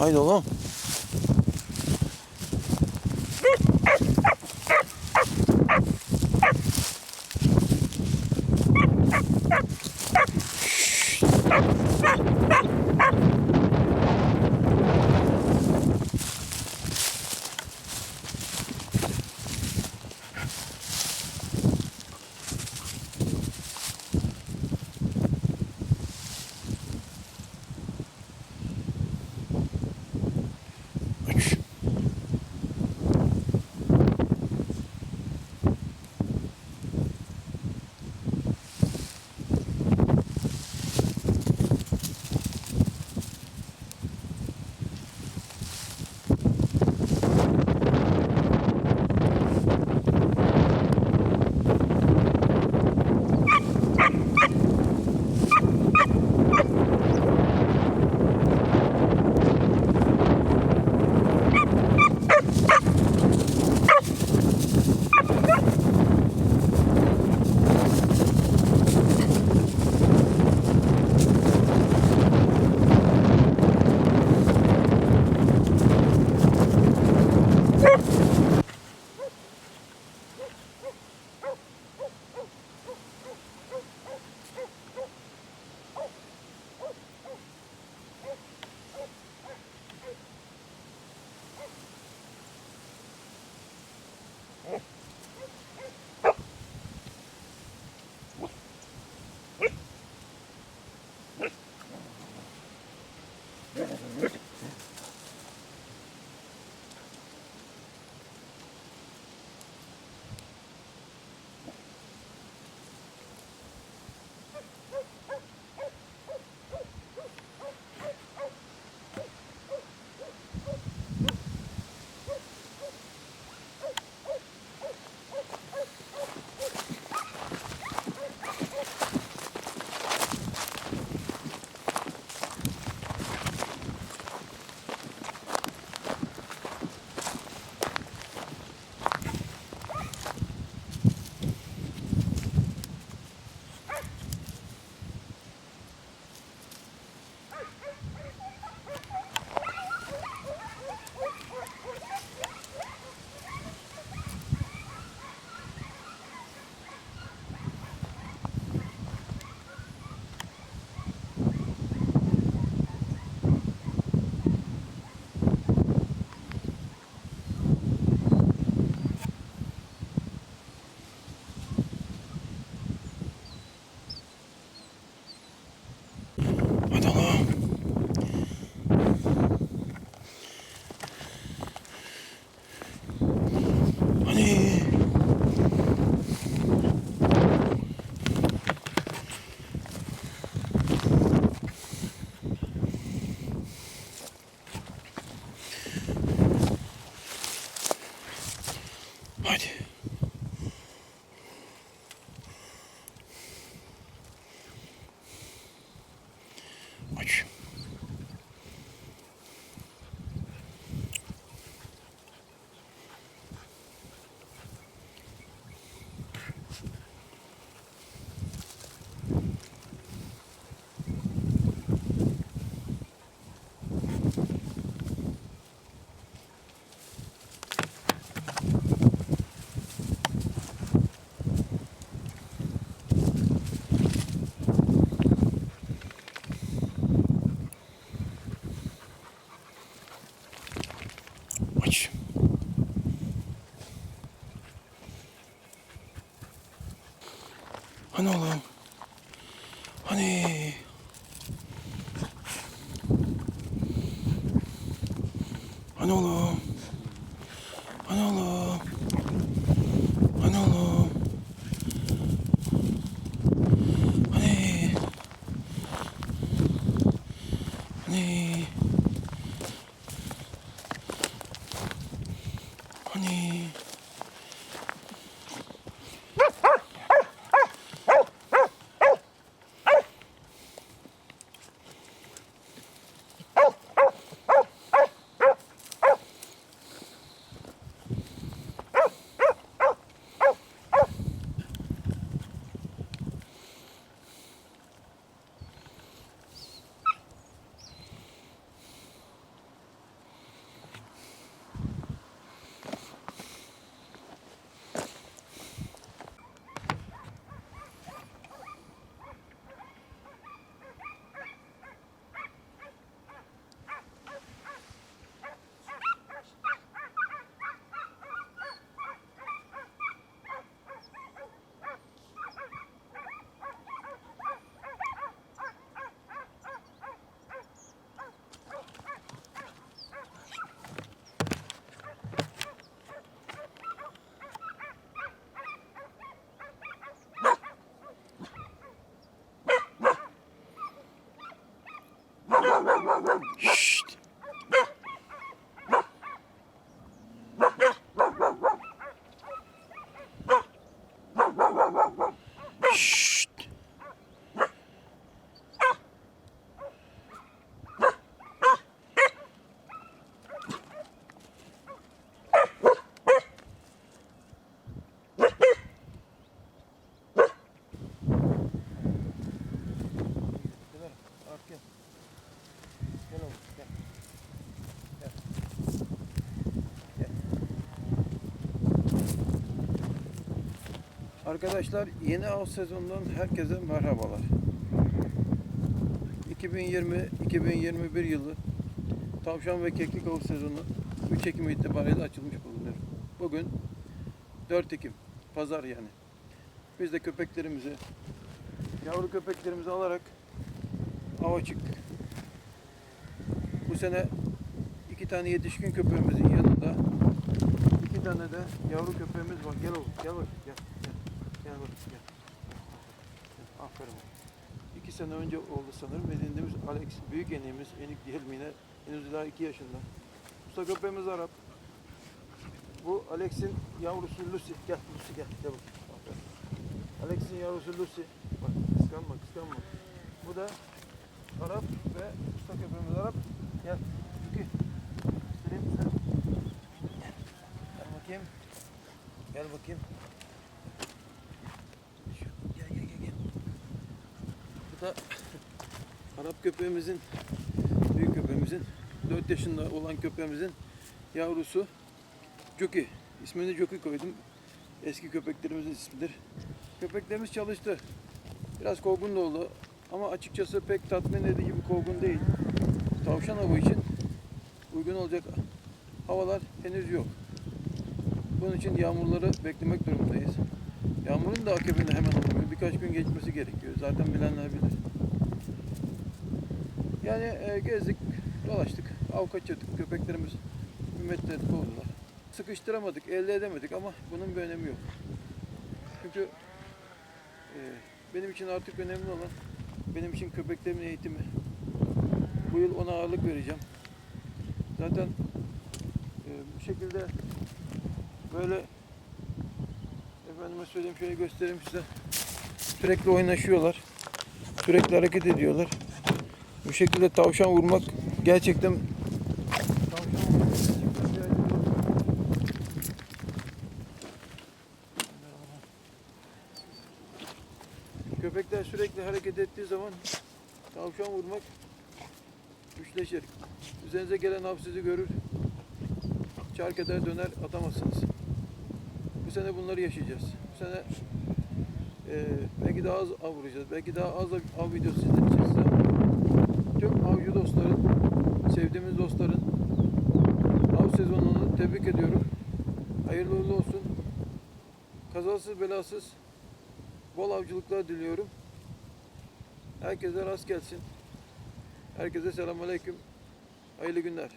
Haydi oğlum. Anam. Hani Yeah. Arkadaşlar yeni av sezonundan herkese merhabalar. 2020-2021 yılı tavşan ve keklik av sezonu 3 Ekim itibariyle açılmış bulunuyor. Bugün 4 Ekim, pazar yani. Biz de köpeklerimizi, yavru köpeklerimizi alarak ava çıktık. Bu sene iki tane yetişkin köpeğimizin yanında iki tane de yavru köpeğimiz var. Gel oğlum, gel bak, gel, gel, gel bak, gel. Aferin. İki sene önce oldu sanırım. Edindiğimiz Alex, büyük eniğimiz, enik diyelim yine. Henüz daha iki yaşında. Usta köpeğimiz Arap. Bu Alex'in yavrusu Lucy. Gel Lucy gel, gel. Alex'in yavrusu Lucy. Bak kıskanma, kıskanma. Bu da Arap ve usta köpeğimiz Arap. Gel. Gel. Gel bakayım. Gel bakayım. Şu- Gel gel gel gel. Bu da Arap köpeğimizin, büyük köpeğimizin, 4 yaşında olan köpeğimizin yavrusu Jockey. İsmini Jockey koydum. Eski köpeklerimizin ismidir. Köpeklerimiz çalıştı. Biraz korgun da oldu. Ama açıkçası pek tatmin edici bir korgun değil. Tavşan avı için uygun olacak havalar henüz yok. Bunun için yağmurları beklemek durumundayız. Yağmurun da akabinde hemen olmuyor. Birkaç gün geçmesi gerekiyor. Zaten bilenler bilir. Yani e, gezdik, dolaştık, av kaçırdık. Köpeklerimiz ümmetleri kovdular. Sıkıştıramadık, elde edemedik ama bunun bir önemi yok. Çünkü e, benim için artık önemli olan benim için köpeklerimin eğitimi. Bu yıl ona ağırlık vereceğim. Zaten e, bu şekilde böyle efendime söyleyeyim şöyle göstereyim size. Sürekli oynaşıyorlar. Sürekli hareket ediyorlar. Bu şekilde tavşan vurmak gerçekten. Köpekler sürekli hareket ettiği zaman tavşan vurmak güçleşir. Üzerinize gelen av sizi görür. Çark eder döner atamazsınız. Bu sene bunları yaşayacağız. Bu sene eee, belki daha az av vuracağız. Belki daha az av videosu izleteceğiz size. Tüm avcı dostların, sevdiğimiz dostların av sezonunu tebrik ediyorum. Hayırlı uğurlu olsun. Kazasız belasız bol avcılıklar diliyorum. Herkese rast gelsin. Herkese selamünaleyküm. Hayırlı günler.